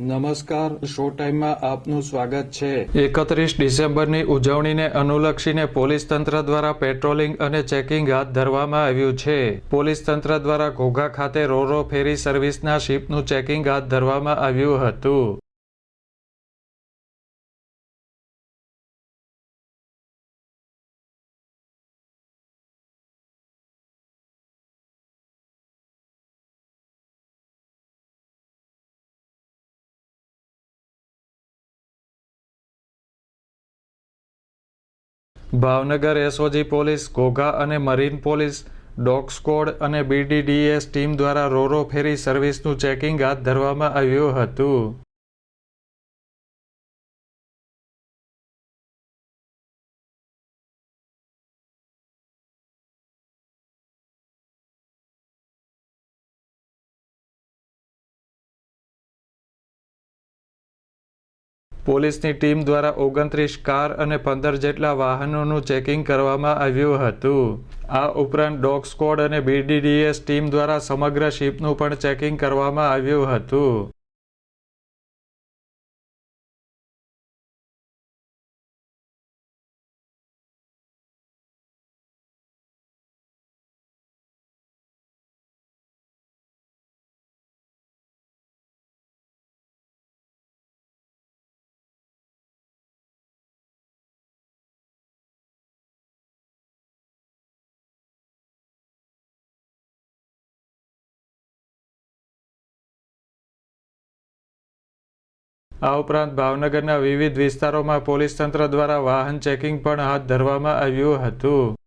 નમસ્કાર, શો ટાઈમમાં આપનું સ્વાગત છે. એકત્રીસ ડિસેમ્બરની ઉજવણીને અનુલક્ષીને પોલીસ તંત્ર દ્વારા પેટ્રોલિંગ અને ચેકિંગ હાથ ધરવામાં આવ્યું છે. પોલીસ તંત્ર દ્વારા ઘોઘા ખાતે રોરો ફેરી સર્વિસના શિપનું ચેકિંગ હાથ ધરવામાં આવ્યું હતું. ભાવનગર એસઓજી પોલીસ, ઘોઘા અને મરીન પોલીસ, ડોગ સ્કોડ અને બીડીડીએસ ટીમ દ્વારા રોરો ફેરી સર્વિસનું ચેકિંગ હાથ ધરવામાં આવ્યું હતું. પોલીસની ટીમ દ્વારા ઓગણત્રીસ કાર અને પંદર જેટલા વાહનોનું ચેકિંગ કરવામાં આવ્યું હતું. આ ઉપરાંત ડોગ સ્કોડ અને બીડીડીએસ ટીમ દ્વારા સમગ્ર શિપનું પણ ચેકિંગ કરવામાં આવ્યું હતું. આ ઉપરાંત ભાવનગરના વિવિધ વિસ્તારોમાં પોલીસ તંત્ર દ્વારા વાહન ચેકિંગ પણ હાથ ધરવામાં આવ્યું હતું.